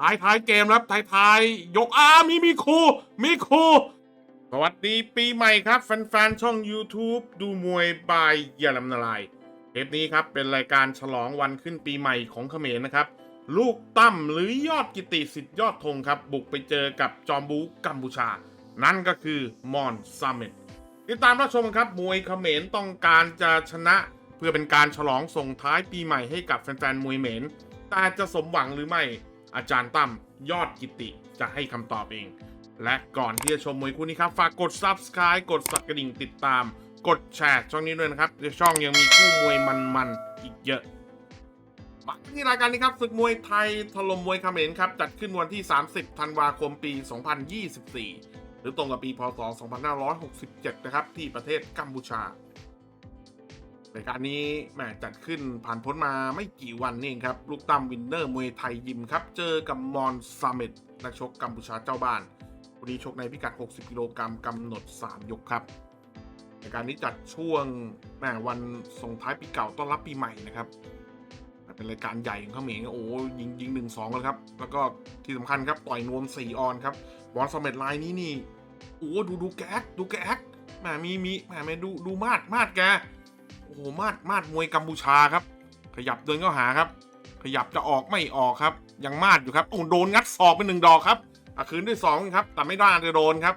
ท้ายท้ายเกมครับท้ายท้ายยกอามีมีครูมีครูสวัสดีปีใหม่ครับ แฟนๆ ช่อง YouTube ดูมวยบายอย่าลำนาลายเทปนี้ครับเป็นรายการฉลองวันขึ้นปีใหม่ของเขมรนะครับ ลูกตั้มหรือยอดกิติสิทธิ์ยอดธงครับ บุกไปเจอกับจอมบูกัมพูชา นั่นก็คือมอนซัมเมตติดตามรับชมครับ มวยเขมรต้องการจะชนะเพื่อเป็นการฉลองส่งท้ายปีใหม่ให้กับแฟนๆ มวยเหมนแต่จะสมหวังหรือไม่ อาจารย์ตั้มยอดกิติจะให้คำตอบเอง และก่อนที่จะชมมวยคู่นี้ครับ ฝากกด Subscribe กดสักกระดิ่งติดตาม กดแชร์ช่องนี้ด้วยนะครับในช่องยังมีคู่มวยมันๆอีกเยอะมาที่รายการนี้ครับศึกมวยไทยถล่มมวยเขมรครับ จัดขึ้นวันที่ 30 ธันวาคมปี 2024 หรือตรงกับปีพศ 2567 นะครับ ที่ประเทศกัมพูชา รายการนี้แหมจัดขึ้นผ่านพ้นมาไม่กี่วันนี่เองครับ ลูกตั้มวินเนอร์มวยไทยยิมครับ เจอกับมอนซาเมตนักชกกัมพูชาเจ้าบ้านวันนี้ชกในพิกัด 60 กิโลกรัมกำหนด 3 ยกครับรายการนี้จัดช่วงแหมวันส่งท้ายปีเก่าต้อนรับปีใหม่นะครับเป็นรายการใหญ่ของเขมรโอ้ยิงยิงหนึ่งสองกันครับ แล้วก็ที่สำคัญครับต่อยนวมสี่ออนครับบอลสมเร็จลายนี้นี่โอ้ดูดูแกแอคดูแกแอคแหมมีมีแหมแม่ดูดูมาดมาดแก โอ้โหมาดมาดมวยกัมพูชาครับ ขยับเดินเข้าหาครับ ขยับจะออกไม่ออกครับ ยังมาดอยู่ครับโอ้โดนงัดศอกไปหนึ่งดอกครับอาคืนด้วยสองครับ แต่ไม่ได้จะโดนครับ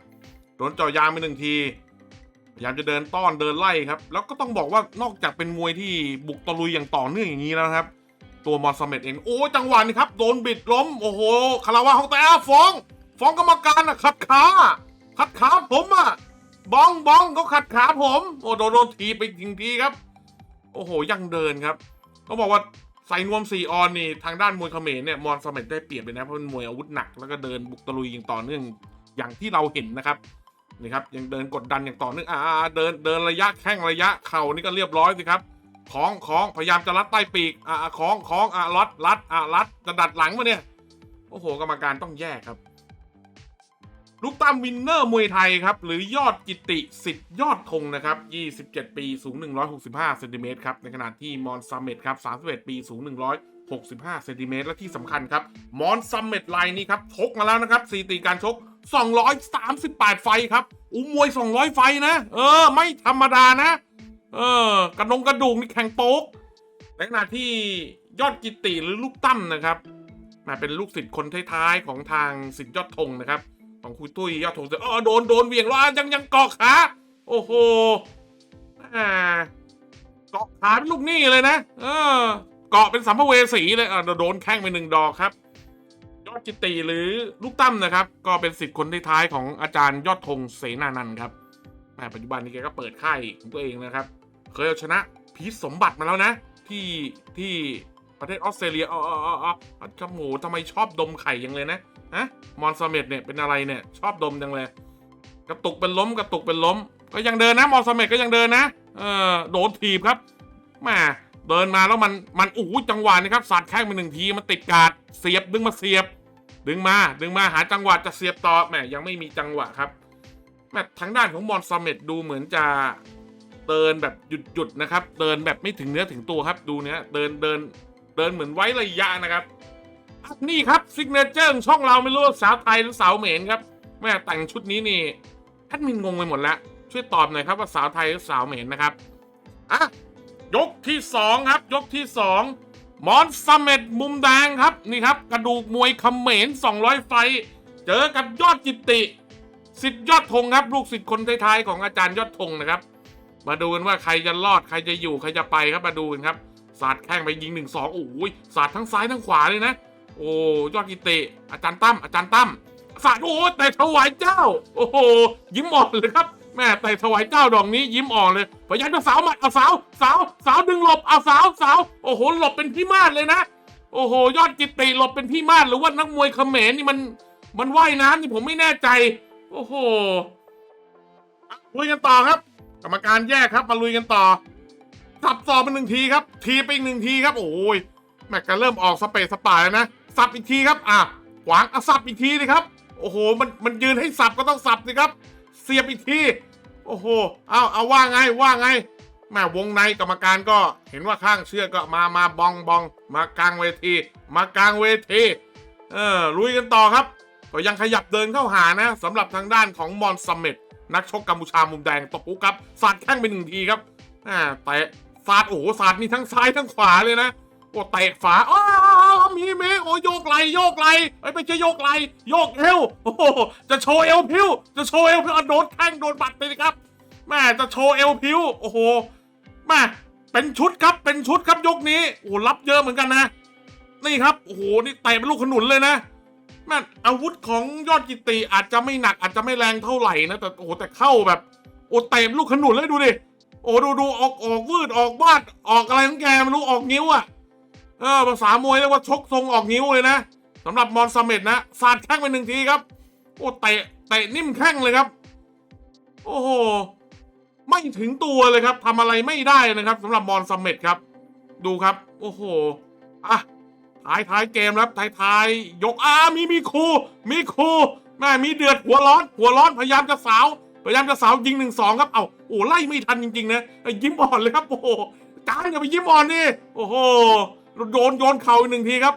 โดนเจ่อยางไปหนึ่งทีพยายามจะเดินต้อนเดินไล่ครับ แล้วก็ต้องบอกว่านอกจากเป็นมวยที่บุกตะลุยอย่างต่อเนื่องอย่างนี้แล้วครับ ตัวมอสเมตเองโอ้จังหวะนี้ครับ โดนบิดล้มโอ้โหคาราวาของแต่ฟ้อง ฟ้องกรรมการอะขัดขาขัดขาผมอะ บ้องบ้องเขาขัดขาผม โอ้โดนโดนทีไปจริงทีครับ โอ้โหยังเดินครับต้องบอกว่าใส่นวมสี่ออนนี่ทางด้านมวยเขมรเนี่ยมอนสเมตได้เปรียบเลยนะเพราะเป็นมวยอาวุธหนักแล้วก็เดินบุกตะลุยอย่างต่อเนื่องอย่างที่เราเห็นนะครับนี่ครับยังเดินกดดันอย่างต่อเนื่องอ่าเดินเดินระยะแข้งระยะเข่านี่ก็เรียบร้อยสิครับคล้องคล้องพยายามจะรัดใต้ปีกอ่าคล้องคล้องอ่ารัดรัดอ่ารัดจะดัดหลังมาเนี่ยโอ้โหกรรมการต้องแยกครับ ลูกตั้มวินเนอร์มวยไทยครับ หรือยอดกิติสิทธิ์ยอดธงนะครับ 27 ปีสูง 165เซนติเมตรครับ ในขณะที่มอนซัมเมตครับ 31 ปีสูง 165เซนติเมตรและที่สำคัญครับ มอนซัมเมตไลน์นี้ครับชกมาแล้วนะครับสถิติการชก 238 ไฟครับ อุ้มวย 200 ไฟนะ เออ ไม่ธรรมดานะ เออกระดงกระดูกนี่แข็งโป๊กในขณะที่ยอดกิติหรือลูกตั้มนะครับมาเป็นลูกศิษย์คนท้ายๆของทางสิทธิ์ยอดธงนะครับ ของคุยตุ้ยยอดธงเออโดนโดนเหวี่ยงแล้วยังยังเกาะขาโอ้โหอ่าเกาะขาเป็นลูกหนี้เลยนะ เออ เกาะเป็นสัมภเวสีเลยอะโดนแข้งไปหนึ่งดอกครับ ยอดกิตติหรือลูกตั้มนะครับ ก็เป็นสิทธิ์คนท้ายของอาจารย์ยอดธงเสนานันครับแม่ปัจจุบันนี้แกก็เปิดค่ายของตัวเองนะครับ เคยเอาชนะพีชสมบัติมาแล้วนะ ที่ที่ประเทศออสเตรเลียอ๋ออ๋ออ๋ออ๋อจมูกทำไมชอบดมไข่ยังเลยนะ ฮะมอนซาเมตเนี่ยเป็นอะไรเนี่ย ชอบดมจังเลย กระตุกเป็นล้มกระตุกเป็นล้ม ก็ยังเดินนะมอนซาเมตก็ยังเดินนะ เออโดนถีบครับแม่เดินมาแล้วมันมันโอ้จังหวะนี้ครับสาดแข้งไปหนึ่งทีมันติดกาดเสียบดึงมาเสียบ ดึงมา ดึงมาหาจังหวะจะเสียบต่อแหมยังไม่มีจังหวะครับแหมทางด้านของมอนซาเมตดูเหมือนจะเดินแบบหยุดหยุดๆนะครับ เดินแบบไม่ถึงเนื้อถึงตัวครับดูเนี้ยเดินเดินเดินเหมือนไว้ระยะนะครับ นี่ครับซิกเนเจอร์ช่องเราไม่รู้สาวไทยหรือสาวเหมนครับแม่แต่งชุดนี้นี่แอดมินงงไปหมดแล้วช่วยตอบหน่อยครับว่าสาวไทยหรือสาวเหมนนะครับอะยกที่สองครับยกที่สองมอนซัมเมตมุมแดงครับนี่ครับ กระดูกมวยเขมร200 ไฟ เจอกับยอดกิติสิทธิ์ยอดธงครับ ลูกศิษย์คนท้ายๆของอาจารย์ยอดธงนะครับ มาดูกันว่าใครจะรอดใครจะอยู่ใครจะไปครับมาดูกันครับสาดแข้งไปยิงหนึ่งสองโอ้ยสาดทั้งซ้ายทั้งขวาเลยนะ โอ้ยอดกิติอาจารย์ตั้มอาจารย์ตั้มสาดโอ้แต่ถวายเจ้า โอ้โหยิ้มออกเลยครับแม่แต่ถวายเจ้าดอกนี้ยิ้มออกเลยพยายามจะสาวหมัดเอาสาวสาวสาวดึงหลบเอาสาวสาวโอ้โหหลบเป็นพี่มาศเลยนะโอ้โห ยอดกิติหลบเป็นพี่มาศหรือว่านักมวยเขมรนี่มันมันว่ายน้ำนี่ผมไม่แน่ใจ โอ้โหอะลุยกันต่อครับ กรรมการแยกครับ มาลุยกันต่อสับสอบไปหนึ่งทีครับ ทีไปอีกหนึ่งทีครับ โอ้ยแม็กก็เริ่มออกสเปซสปายแล้วนะ สับอีกทีครับอะขวางอะสับอีกทีเลยครับ โอ้โห มันมันยืนให้สับก็ต้องสับสิครับ เสียบอีกที โอ้โห เอาเอาว่าไงว่าไงแม่วงในกรรมการก็เห็นว่าข้างเชือกก็มามาบองบองมากลางเวที มากลางเวทีเออลุยกันต่อครับ ก็ยังขยับเดินเข้าหานะสำหรับทางด้านของมอนซัมเมตนักชกกัมพูชามุมแดงตบปุ๊กครับสาดแข้งไปหนึ่งทีครับอ่าแต่สาดโอ้โหสาดนี่ทั้งซ้ายทั้งขวาเลยนะโอ้เตะฝาอ้า โอ้โยกไหลโยกไหลไอ้ไม่ใช่โยกไหลโยกเอวโอ้โหจะโชว์เอวพิ้วจะโชว์เอวพิ้วโดนแข้งโดนบัตรไปเลยครับแม่จะโชว์เอวพิ้วโอ้โหแม่เป็นชุดครับเป็นชุดครับยกนี้โอ้รับเยอะเหมือนกันนะ นี่ครับโอ้โหนี่เตะเป็นลูกขนุนเลยนะแม่อาวุธของยอดกิติอาจจะไม่หนักอาจจะไม่แรงเท่าไหร่นะแต่โอ้โหแต่เข้าแบบโอ้เตะลูกขนุนเลยดูดิโอ้ดูดูออกออกวืดออกวาดออกอะไรของแกไม่รู้ออกนิ้วอะ เออภาษามวยเรียกว่าชกทรงออกนิ้วเลยนะสำหรับมอนซาเมตนะสาดแข้งไปหนึ่งทีครับ โอ้เตะเตะนิ่มแข้งเลยครับ โอ้โหไม่ถึงตัวเลยครับทำอะไรไม่ได้นะครับสำหรับมอนซาเมตครับ ดูครับ โอ้โหอะท้ายท้ายเกมครับท้ายท้ายยกอามีมีครูมีครูแม่มีเดือดหัวร้อน หัวร้อนพยายามจะสาวพยายามจะสาวยิงหนึ่งสองครับ เอาโอ้ไล่ไม่ทันจริงๆนะยิ้มอ่อนเลยครับ โอ้โหจานอย่าไปยิ้มอ่อนนี่โอ้โห โดนโยนเข่าอีกหนึ่งทีครับ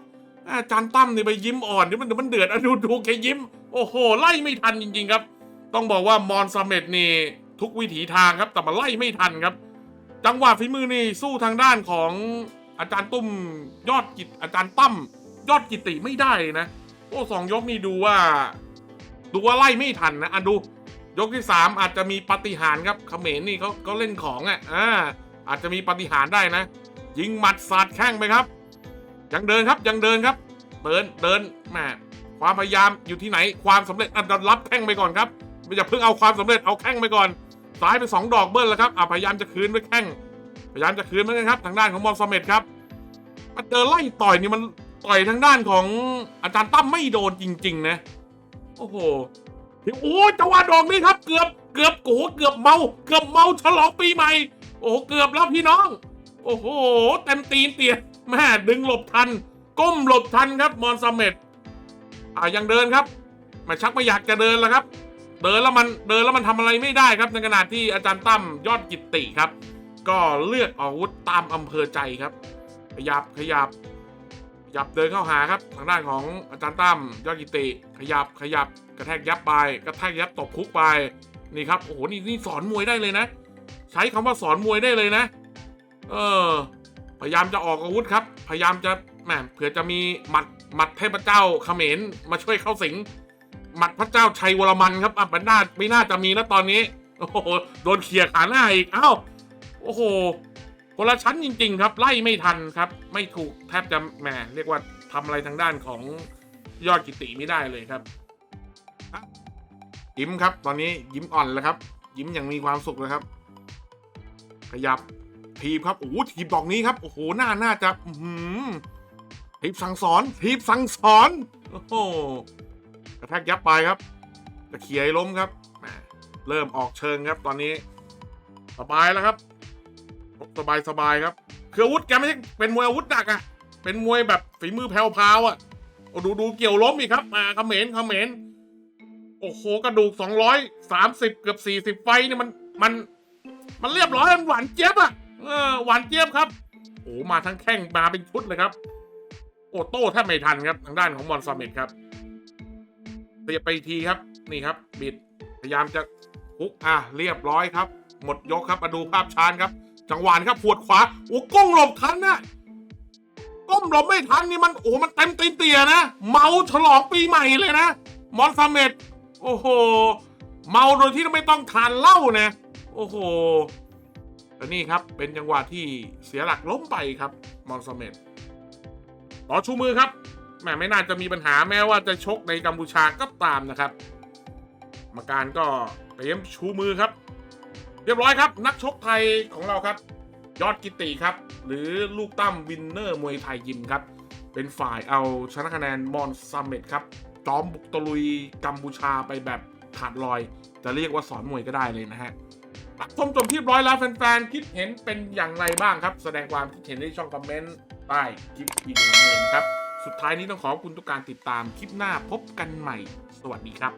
อาจารย์ตั้มนี่ไปยิ้มอ่อนนี่มันมันเดือดอะดูดูแกยิ้ม โอ้โห ไล่ไม่ทันจริงๆครับ ต้องบอกว่ามอนซาเมตนี่ทุกวิถีทางครับ แต่มาไล่ไม่ทันครับ จังหวะฝีมือนี่สู้ทางด้านของอาจารย์ตุ้มยอดกิจอาจารย์ตั้มยอดกิติไม่ได้นะ โอ้สองยกนี่ดูว่า ดูว่าไล่ไม่ทันนะอะดู ยกที่สามอาจจะมีปฏิหารครับเขมรนี่เขาเขาเล่นของอะอ่าอาจจะมีปฏิหารได้นะ ยิงหมัดสาดแข้งไปครับ ยังเดินครับยังเดินครับ เดินเดินแหมความพยายามอยู่ที่ไหนความสำเร็จอันรับแข้งไปก่อนครับไม่อย่าเพิ่งเอาความสำเร็จเอาแข้งไปก่อนซ้ายไปสองดอกเบิ้ลแล้วครับอะพยายามจะคืนด้วยแข้งพยายามจะคืนเหมือนกันครับ ทางด้านของมอนซาเมตครับมาเจอไล่ต่อยนี่มันต่อยทางด้านของอาจารย์ตั้มไม่โดนจริง ๆ นะ โอ้โหโอ้จังหวะดอกนี้ครับ เกือบเกือบโอ้โหเกือบเมา เกือบเมาฉลองปีใหม่ โอ้เกือบแล้วพี่น้อง โอ้โห เต็มตีนเตียแม่ดึงหลบทัน ก้มหลบทันครับมอนซาเมตอะยังเดินครับไมาชักไม่อยากจะเดินแล้วครับ เดินแล้วมันเดินแล้วมันทำอะไรไม่ได้ครับในขณะที่อาจารย์ตั้มยอดกิตติครับ ก็เลือกอาวุธตามอำเภอใจครับ ขยับขยับขยับเดินเข้าหาครับ ทางด้านของอาจารย์ตั้มยอดกิตติ ขยับขยับกระแทกยับไปกระแทกยับตบคุกไปนี่ครับโอ้โหนี่นี่สอนมวยได้เลยนะ ใช้คำว่าสอนมวยได้เลยนะ เออ พยายามจะออกอาวุธครับ พยายามจะแหมเผื่อจะมีหมัดหมัดเทพเจ้าเขมรมาช่วยเข้าสิงหมัดพระเจ้าชัยวรมันครับอะมันน่าไม่น่าจะมีแล้วตอนนี้ โอ้โหโดนเขี่ยขาหน้าอีกอ้าวโอ้โหคนละชั้นจริง ๆ ครับ ไล่ไม่ทันครับ ไม่ถูกแทบจะแหมเรียกว่าทำอะไรทางด้านของยอดกิติไม่ได้เลยครับยิ้มครับ ตอนนี้ยิ้มอ่อนแล้วครับ ยิ้มอย่างมีความสุขเลยครับ ขยับ ทีบครับโอ้ทีบดอกนี้ครับโอ้โหหน้าน่าจะหือทีบสั่งสอนทีบสั่งสอนโอ้โหกระแทกยับไปครับตะเขียล้มครับเริ่มออกเชิงครับตอนนี้ สบายแล้วครับ สบายสบายครับคืออาวุธแกไม่ใช่เป็นมวยอาวุธหนักอะ่ะเป็นมวยแบบฝีมือแผ่วๆอะ่ะโอ้ดูดูเกี่ยวล้มอีกครับมาเขมรเขมรโอ้โหกระดูกสองร้อยสามสิบเกือบสี่สิบไฟเนี่ยมันมันมันเรียบร้อยมันหวานเจี๊ยบอะ่ะ เออหวานเจี๊ยบครับโอ้มาทั้งแข้งมาเป็นชุดเลยครับโอ้โต้แทบไม่ทันครับทางด้านของมอนซาเมตครับเสียบไปทีครับนี่ครับ บิดพยายามจะคุกอะเรียบร้อยครับ หมดยกครับมาดูภาพชานครับ จังหวะครับปวดขวาโอ้ก้มหลบทันนะก้มหลบไม่ทันนี่มันโอ้มันเต็มตีนเตียนะ เมาฉลองปีใหม่เลยนะ มอนซาเมตโอ้โห เมาโดยที่ไม่ต้องทานเหล้านะ โอ้โห แต่นี่ครับเป็นจังหวะที่เสียหลักล้มไปครับมอนซเมตต่อชูมือครับแหมไม่น่าจะมีปัญหาแม้ว่าจะชกในกัมพูชาก็ตามนะครับกรรมการก็เตรียมชูมือครับ เรียบร้อยครับ นักชกไทยของเราครับ ยอดกิติครับ หรือลูกตั้มวินเนอร์มวยไทยยิมครับ เป็นฝ่ายเอาชนะคะแนนมอนซัมเมตครับจอมบุกตะลุยกัมพูชาไปแบบขาดลอย จะเรียกว่าสอนมวยก็ได้เลยนะฮะ รับชมจบที่ร้อยแล้วแฟนๆ คิดเห็นเป็นอย่างไรบ้างครับ แสดงความคิดเห็นในช่องคอมเมนต์ใต้คลิปวิดีโอนี้นะครับ สุดท้ายนี้ต้องขอบคุณทุกการติดตามคลิปหน้าพบกันใหม่ สวัสดีครับ